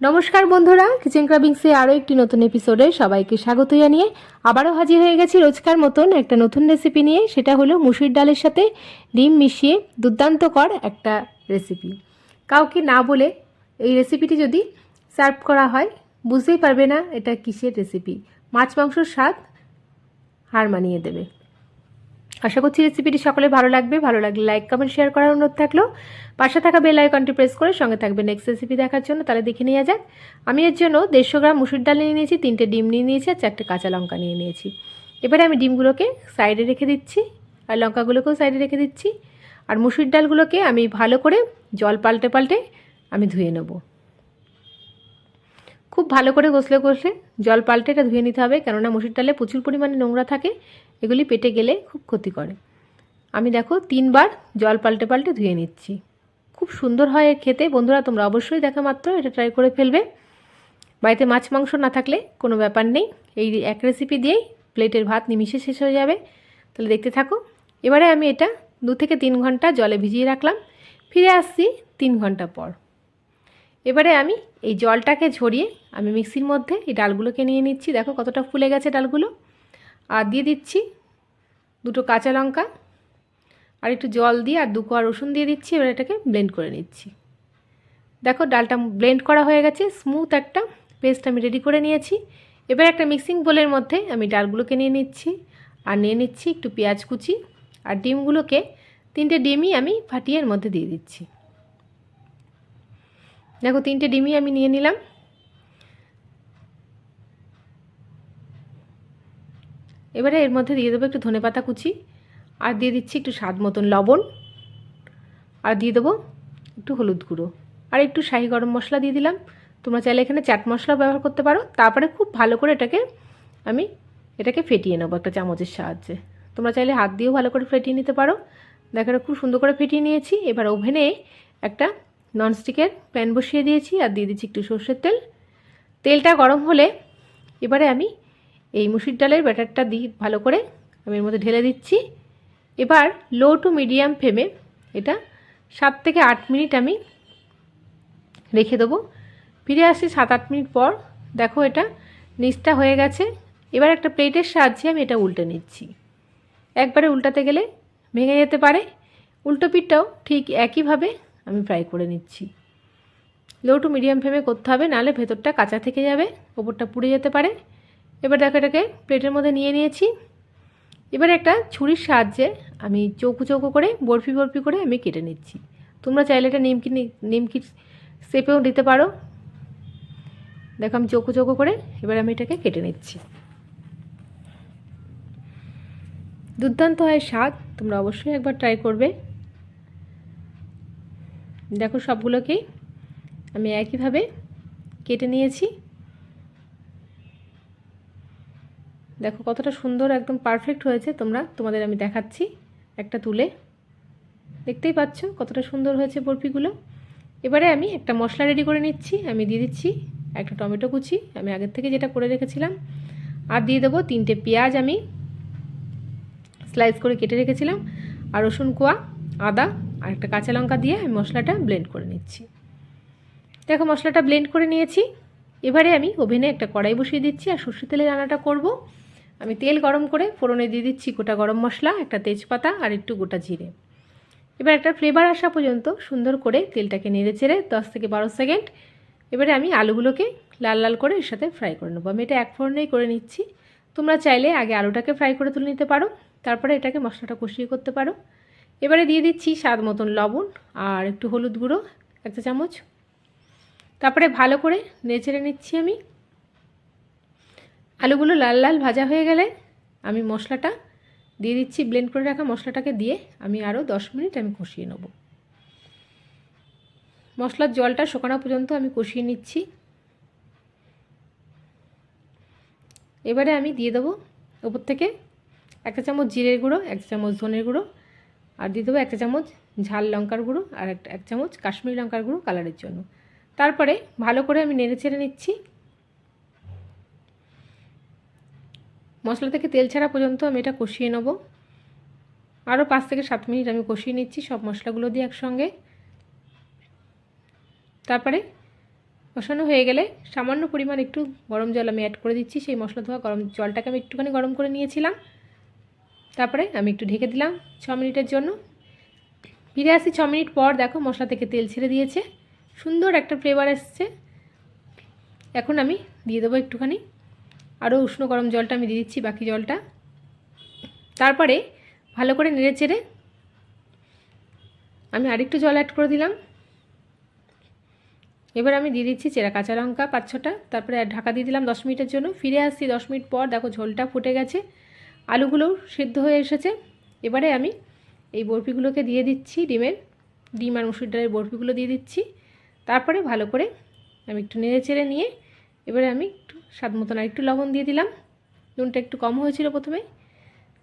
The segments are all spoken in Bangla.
নমস্কার বন্ধুরা কিচেন ক্রাবিংসে আরও একটি নতুন এপিসোডে সবাইকে স্বাগত জানিয়ে আবারও হাজির হয়ে গেছি রোজকার মতন একটা নতুন রেসিপি নিয়ে, সেটা হলো মুসুর ডালের সাথে ডিম মিশিয়ে দুর্দান্তকর একটা রেসিপি কাউকে না বলে এই রেসিপিটি যদি সার্ভ করা হয়, বুঝতেই পারবে না এটা কিসের রেসিপি মাছ মাংসর স্বাদ হার মানিয়ে দেবে। আশা করছি রেসিপিটি সকলে ভালো লাগবে। ভালো লাগলে লাইক কমেন্ট শেয়ার করার অনুরোধ থাকল। পাশে থাকা বেল আইকনটি প্রেস করে সঙ্গে থাকবে নেক্সট রেসিপি দেখার জন্য। তাহলে দেখে নেওয়া যাক। আমি এর জন্য দেড়শো গ্রাম মুসুর ডাল নিয়ে নিয়েছি, তিনটে ডিম নিয়ে নিয়েছি আর চারটে কাঁচা লঙ্কা নিয়ে নিয়েছি। এবারে আমি ডিমগুলোকে সাইডে রেখে দিচ্ছি আর লঙ্কাগুলোকেও সাইডে রেখে দিচ্ছি। আর মুসুর ডালগুলোকে আমি ভালো করে জল পাল্টে পাল্টে আমি ধুয়ে নেব। খুব ভালো করে ঘষলে ঘষলে জল পাল্টে এটা ধুয়ে নিতে হবে, কেননা মুসুর ডালে প্রচুর পরিমাণে নোংরা থাকে, এগুলি পেটে গেলে খুব ক্ষতি করে। আমি দেখো তিনবার জল পাল্টে পাল্টে ধুয়ে নিচ্ছি। খুব সুন্দর হয় এর খেতে, বন্ধুরা তোমরা অবশ্যই দেখা মাত্র, এটা ট্রাই করে ফেলবে। বাড়িতে মাছ মাংস না থাকলে কোনো ব্যাপার নেই, এই এক রেসিপি দিয়েই প্লেটের ভাত নিমিশে শেষ হয়ে যাবে। তাহলে দেখতে থাকো, এবারে আমি এটা দু থেকে তিন ঘণ্টা জলে ভিজিয়ে রাখলাম, ফিরে আসছি তিন ঘণ্টা পর। এবারে আমি এই জলটাকে ঝরিয়ে আমি মিক্সির মধ্যে এই ডালগুলোকে নিয়ে নিচ্ছি। দেখো কতটা ফুলে গেছে ডালগুলো। আর দিয়ে দিচ্ছি দুটো কাঁচা লঙ্কা, আর একটু জল দিয়ে আর দু কোয়া রসুন দিয়ে দিচ্ছি। এবার এটাকে ব্লেন্ড করে নিচ্ছি। দেখো ডালটা ব্লেন্ড করা হয়ে গেছে স্মুথ একটা পেস্ট আমি রেডি করে নিয়েছি। এবার একটা মিক্সিং বোলের মধ্যে আমি ডালগুলোকে নিয়ে নিচ্ছি। আর নিয়ে নিচ্ছি একটু পেঁয়াজ কুচি, আর ডিমগুলোকে তিনটে ডিমই আমি ফাটিয়ে এর মধ্যে দিয়ে দিচ্ছি। দেখো, তিনটে ডিমই আমি নিয়ে নিলাম। এবারে এর মধ্যে দিয়ে দেবো একটু ধনেপাতা কুচি, আর দিয়ে দিচ্ছি একটু স্বাদ মতন লবণ, আর দিয়ে দেবো একটু হলুদ গুঁড়ো। আর একটু শাহি গরম মশলা দিয়ে দিলাম। তোমরা চাইলে এখানে চাট মশলা ব্যবহার করতে পারো। তারপরে খুব ভালো করে এটাকে আমি এটাকে ফেটিয়ে নেব একটা চামচের সাহায্যে। তোমরা চাইলে হাত দিয়েও ভালো করে ফেটিয়ে নিতে পারো। দেখো, খুব সুন্দর করে ফেটিয়ে নিয়েছি। এবার ওভেনে একটা ননস্টিকের প্যান বসিয়ে দিয়েছি আর দিয়ে দিচ্ছি একটু সর্ষের তেল। তেলটা গরম হলে এবারে আমি এই মুসুর ডালের ব্যাটারটা দিই ভালো করে আমি এর মধ্যে ঢেলে দিচ্ছি। এবার লো টু মিডিয়াম ফ্লেমে এটা সাত থেকে আট মিনিট আমি রেখে দেবো। ফিরে আসি সাত আট মিনিট পর। দেখো এটা নিচটা হয়ে গেছে। এবার একটা প্লেটের সাহায্যে আমি এটা উল্টে নিচ্ছি। একবারে উল্টাতে গেলে ভেঙে যেতে পারে। উল্টো পিঠটাও ঠিক একইভাবে আমি ফ্রাই করে নিচ্ছি। লো টু মিডিয়াম ফ্লেমে করতে হবে, নাহলে ভেতরটা কাঁচা থেকে যাবে, ওপরটা পুড়ে যেতে পারে। এবার দেখো এটাকে প্লেটের মধ্যে নিয়ে নিয়েছি। এবার একটা ছুরির সাহায্যে আমি চৌকো চৌকো করে, বরফি বরফি করে আমি কেটে নিচ্ছি। তোমরা চাইলে এটা নিমকি নিমকি শেপেও দিতে পারো। দেখো আমি চৌকো চৌকো করে এবার আমি এটাকে কেটে নিচ্ছি। দুর্দান্ত হয় স্বাদ, তোমরা অবশ্যই একবার ট্রাই করবে। দেখো সবগুলোকেই আমি একইভাবে কেটে নিয়েছি। দেখো কতটা সুন্দর, একদম পারফেক্ট হয়েছে। তোমরা, তোমাদের আমি দেখাচ্ছি একটা তুলে। দেখতেই পাচ্ছ কতটা সুন্দর হয়েছে বরফিগুলো। এবারে আমি একটা মশলা রেডি করে নিচ্ছি। আমি দিয়ে দিচ্ছি একটা টমেটো কুচি। আমি আগের থেকে যেটা করে রেখেছিলাম, আর দিয়ে দেবো তিনটে পেঁয়াজ আমি স্লাইস করে কেটে রেখেছিলাম, আর রসুন কোয়া, আদা আর একটা কাঁচা লঙ্কা দিয়ে আমি মশলাটা ব্লেন্ড করে নিচ্ছি। দেখো, মশলাটা ব্লেন্ড করে নিয়েছি। এবারে আমি ওভেনে একটা কড়াই বসিয়ে দিচ্ছি আর সর্ষে তেলে রান্নাটা করব। আমি তেল গরম করে ফোড়নে দিয়ে দিচ্ছি গোটা গরম মশলা, একটা তেজপাতা আর একটু গোটা জিরে। এবার একটা ফ্লেভার আসা পর্যন্ত সুন্দর করে তেলটাকে নেড়ে চেড়ে দশ থেকে বারো সেকেন্ড এবারে আমি আলুগুলোকে লাল লাল করে এর সাথে ফ্রাই করে নেব। আমি এটা এক ফোড়নেই করে নিচ্ছি। তোমরা চাইলে আগে আলুটাকে ফ্রাই করে তুলে নিতে পারো, তারপরে এটাকে মশলাটা কষিয়ে করতে পারো। এবারে দিয়ে দিচ্ছি স্বাদ মতন লবণ আর একটু হলুদ গুঁড়ো, একটা চামচ। তারপরে ভালো করে নেচেড়ে নিচ্ছি আমি। আলুগুলো লাল লাল ভাজা হয়ে গেলে আমি মশলাটা দিয়ে দিচ্ছি ব্লেন্ড করে রাখা মশলাটাকে দিয়ে আমি আরও দশ মিনিট আমি কষিয়ে নেব। মশলার জলটা শুকানো পর্যন্ত আমি কষিয়ে নিচ্ছি। এবারে আমি দিয়ে দেবো ওপর থেকে একটা চামচ জিরের গুঁড়ো এক চামচ ধনের গুঁড়ো আর দিয়ে দেবো একটা চামচ ঝাল লঙ্কার গুঁড়ো আর একটা, এক চামচ কাশ্মীরি লঙ্কার গুঁড়ো কালারের জন্য। তারপরে ভালো করে আমি নেড়ে ছেড়ে নিচ্ছি। মশলা থেকে তেল ছাড়া পর্যন্ত আমি এটা কষিয়ে নেব। আরও পাঁচ থেকে সাত মিনিট আমি কষিয়ে নিচ্ছি সব মশলাগুলো দিয়ে একসঙ্গে। তারপরে কষানো হয়ে গেলে সামান্য পরিমাণ একটু গরম জল আমি অ্যাড করে দিচ্ছি। সেই মশলা ধোয়া গরম জলটাকে আমি একটুখানি গরম করে নিয়েছিলাম। তারপরে আমি একটু ঢেকে দিলাম ছ মিনিটের জন্য। ফিরে আসি ছ মিনিট পর, দেখো মশলা থেকে তেল ছেড়ে দিয়েছে। সুন্দর একটা ফ্লেভার এসছে। এখন আমি দিয়ে দেবো একটুখানি। আরও উষ্ণ গরম জলটা আমি দিয়ে দিচ্ছি, বাকি জলটা। তারপরে ভালো করে নেড়ে চেড়ে আমি আরেকটু জল অ্যাড করে দিলাম। এবার আমি দিয়ে দিচ্ছি চেরা কাঁচা লঙ্কা পাঁচ ছটা। তারপরে ঢাকা দিয়ে দিলাম দশ মিনিটের জন্য। ফিরে আসছি দশ মিনিট পর, দেখো ঝোলটা ফুটে গেছে। আলুগুলোও সিদ্ধ হয়ে এসেছে। এবারে আমি এই বরফিগুলোকে দিয়ে দিচ্ছি ডিমের, ডিম আর মুসুর ডালের বরফিগুলো দিয়ে দিচ্ছি। তারপরে ভালো করে আমি একটু নেড়ে চেড়ে নিয়ে এবারে আমি একটু স্বাদ মতন আর একটু লবণ দিয়ে দিলাম। নুনটা একটু কম হয়েছিল প্রথমে।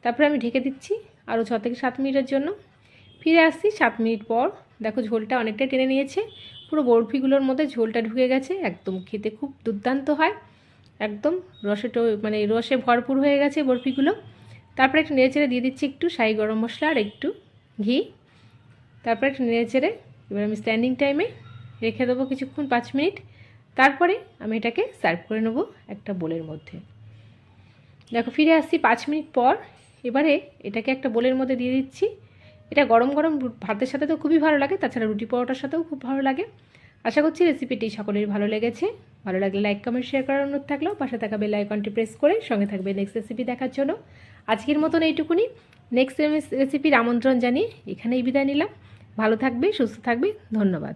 তারপরে আমি ঢেকে দিচ্ছি আরও ছ থেকে সাত মিনিটের জন্য। ফিরে আসছি সাত মিনিট পর। দেখো ঝোলটা অনেকটাই টেনে নিয়েছে। পুরো বরফিগুলোর মধ্যে ঝোলটা ঢুকে গেছে। একদম খেতে খুব দুর্দান্ত হয়। একদম রসে মানে রসে ভরপুর হয়ে গেছে বরফিগুলো। তারপরে একটু নেড়ে চেড়ে দিয়ে দিচ্ছি একটু শাহি গরম মশলা আর একটু ঘি। তারপরে একটু নেড়ে চেড়ে এবার আমি স্ট্যান্ডিং টাইমে রেখে দেবো কিছুক্ষণ পাঁচ মিনিট। তারপরে আমি এটাকে সার্ভ করে নেব একটা বোলের মধ্যে। দেখো ফিরে আসছি পাঁচ মিনিট পর। এবারে এটাকে একটা বোলের মধ্যে দিয়ে দিচ্ছি। এটা গরম গরম ভাতের সাথে তো খুবই ভালো লাগে, তাছাড়া রুটি পরোটার সাথেও খুব ভালো লাগে। আশা করছি রেসিপিটি সকলের ভালো লেগেছে। ভালো লাগলে লাইক কমেন্ট শেয়ার করার অনুরোধ থাকলেও পাশে থাকা বেল আইকনটি প্রেস করে সঙ্গে থাকবে নেক্সট রেসিপি দেখার জন্য। আজকের মতন এইটুকুনি। নেক্সট রেসিপির আমন্ত্রণ জানিয়ে এখানেই বিদায় নিলাম। ভালো থাকবে, সুস্থ থাকবে। ধন্যবাদ।